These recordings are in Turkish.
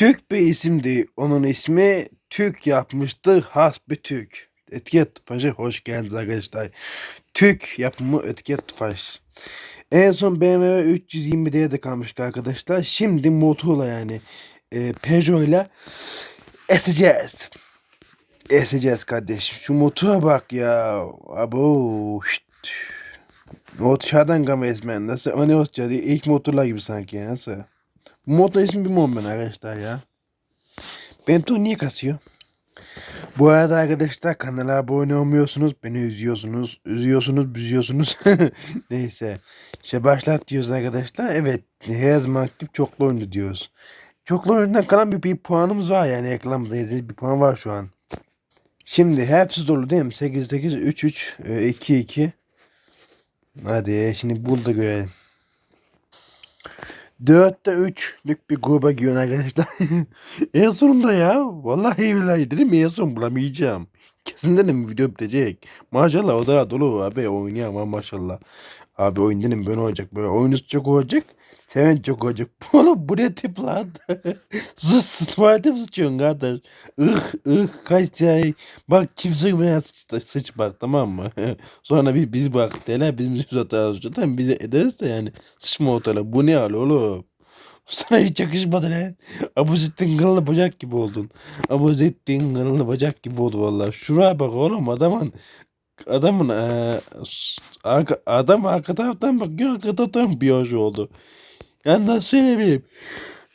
Türk bir isimdi. Onun ismi Türk yapmıştı. Hasbi Türk. Etiket Tufaş'a hoş geldiniz arkadaşlar. Türk yapımı Etiket Tufaş. En son BMW 320'de de kalmıştı arkadaşlar. Şimdi motorla yani e, Peugeot'la eseceğiz. Eseceğiz kardeşim. Şu motora bak ya. Abo. Şşt. Motordan gama esmen. Nasıl? O ne olacak? İlk motorlar gibi sanki. Nasıl? Bu motor ismi bilmiyorum arkadaşlar ya. Benim tur niye kasıyor? Bu arada arkadaşlar kanala abone olmuyorsunuz. Beni üzüyorsunuz. Üzüyorsunuz, büzüyorsunuz. Neyse. İşte başlat diyoruz arkadaşlar. Evet. Her zaman aktif çoklu oyuncu diyoruz. Çoklu oyuncudan kalan bir, bir puanımız var yani ekranımızda bir puan var şu an. Şimdi hepsi dolu değil mi? 8 8 3 3 2 2. Hadi şimdi bul da görelim. 4'te 3'lük bir gruba giriyorsun arkadaşlar. en sonunda ya. Vallahi billahi dedim en son bulamayacağım. Kesin dedim video bitecek. Maşallah o da dolu abi oynayamam maşallah. Abi oyun dedim ben olacak böyle oyunuz çok olacak. Seven çok olacak. Oğlum bu ne tip lan? Zıt sıçmadım sıçıyorsun kardeş. Ih ih kaç şey. Bak kimse bana sıç, sıç bak tamam mı? Sonra bir biz bak derler bizim yüz atarız. Tamam bize ederiz de yani. Sıçma otele. Bu ne hal oğlum? Sana hiç yakışmadı lan. Abuzettin kanalı bacak gibi oldun. Abuzettin kanalı bacak gibi oldu vallahi. Şuraya bak oğlum adamın adamın arka, adam arka taraftan bakıyor arka taraftan biyoloji oldu. Yani nasıl söyleyeyim?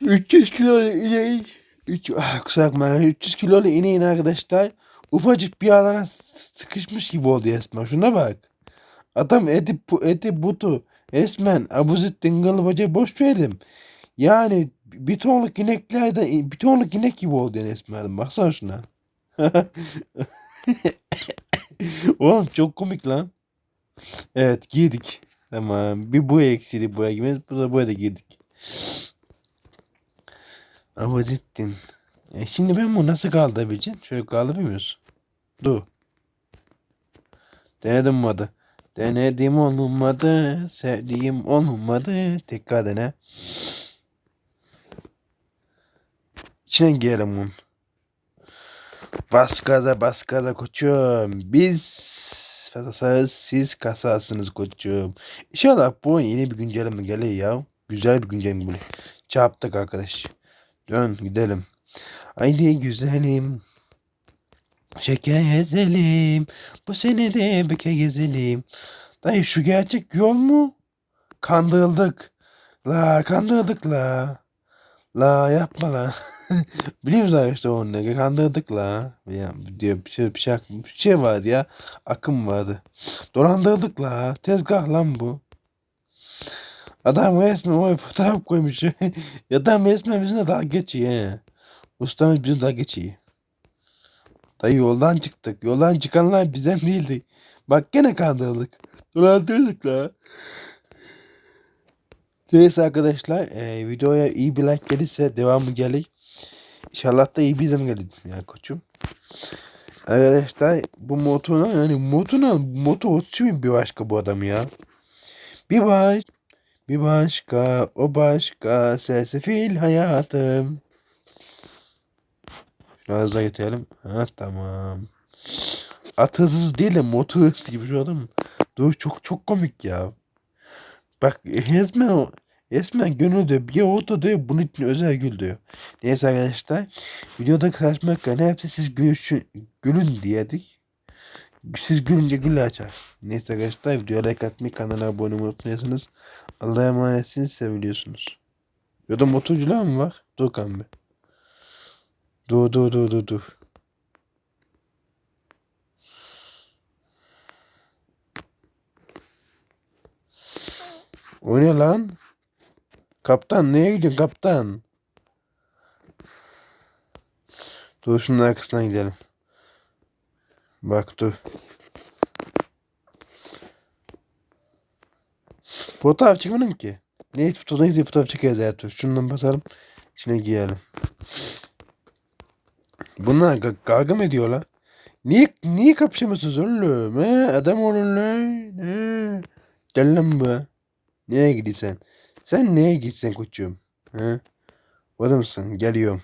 300 kilo ineği 3, ah, kusura bakma 300 kilolu ineğin arkadaşlar ufacık bir alana sıkışmış gibi oldu resmen. Şuna bak. Adam eti, eti butu resmen Abuzettin Galıbacı boş verelim. Yani bir tonluk ineklerden bir tonluk inek gibi oldu resmen. Baksana şuna. Oğlum çok komik lan. Evet giydik. Tamam. Bir bu eksiydi buraya girmez. Bu da buraya da girdik. Abuzettin. E şimdi ben bunu nasıl kaldırabileceğim? Şöyle kaldırmıyoruz. Dur. Denedim olmadı. Denedim olmadı. Sevdiğim olmadı. Tekrar dene. İçine girelim bunu. Bas gaza bas gaza koçum. Biz kasasız siz kasasınız koçum. İnşallah bu yeni bir güncelleme geliyor ya. Güzel bir güncelleme bu. Çarptık arkadaş. Dön gidelim. Haydi güzelim. Şeker ezelim. Bu sene de beke gezelim. Dayı şu gerçek yol mu? Kandırıldık. La kandırıldık la. La yapma la. Biliyoruz arkadaşlar onları kandırdık la. Ya, diyor bir şey, bir şey, bir şey vardı ya. Akım vardı. Dolandırdık la. Tezgah lan bu. Adam resmen o fotoğraf koymuş. adam resmen bizimle daha geçiyor he. Ustamız bizimle daha geçiyor. Dayı yoldan çıktık. Yoldan çıkanlar bizden değildi. Bak gene kandırıldık. Dolandırdık la. Neyse arkadaşlar e, videoya iyi bir like gelirse devamı gelir. İnşallah da iyi bir izlem gelir ya koçum. Arkadaşlar bu motoruna yani motoruna motor mi bir başka bu adam ya. Bir baş bir başka o başka sesefil hayatım. Şunu hızla getirelim. Ha tamam. At hızsız değil de motor hızlı gibi şu adam. Dur çok çok komik ya. Bak resmen resmen gönül diyor. Bir orta diyor. Bunun için özel gül diyor. Neyse arkadaşlar. Videoda karşımak yani hepsi siz gülüşün, gülün diyedik. Siz gülünce gül açar. Neyse arkadaşlar videoya like atmayı kanala abone olmayı unutmuyorsunuz. Allah'a emanetsiniz seviliyorsunuz. Ya motorcular mı var? Dur kan bir. Dur dur dur dur dur. O ne lan? Kaptan neye gidiyorsun kaptan? Dur şunun arkasından gidelim. Bak dur. Fotoğraf çekmedim ki. Ne fotoğraf diye fotoğraf çekeriz ya dur. Şundan basalım. İçine giyelim. Bunlar ga- kavga mı ediyorlar? Niye niye kapışamıyorsunuz oğlum? He? Adam olun lan. Gel lan bu. Nereye gidiyorsun? Sen neye gitsen koçum? He? Var? Geliyorum.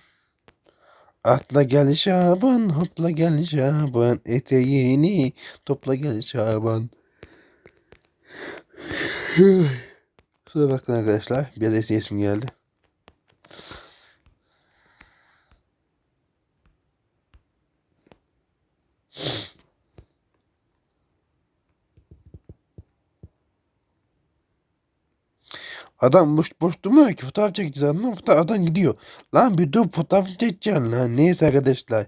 Atla gel Şaban, hopla gel Şaban, eteğini topla gel Şaban. Kusura bakın arkadaşlar, biraz esesim geldi. Adam boş boş durmuyor ki fotoğraf çekeceğiz adam, fotoğraf, adam gidiyor. Lan bir dur fotoğraf çekeceksin lan. Neyse arkadaşlar.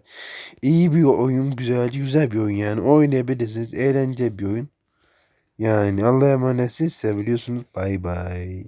İyi bir oyun güzel güzel bir oyun yani. Oynayabilirsiniz. Eğlenceli bir oyun. Yani Allah'a emanetsiniz. Seviliyorsunuz. Bay bay.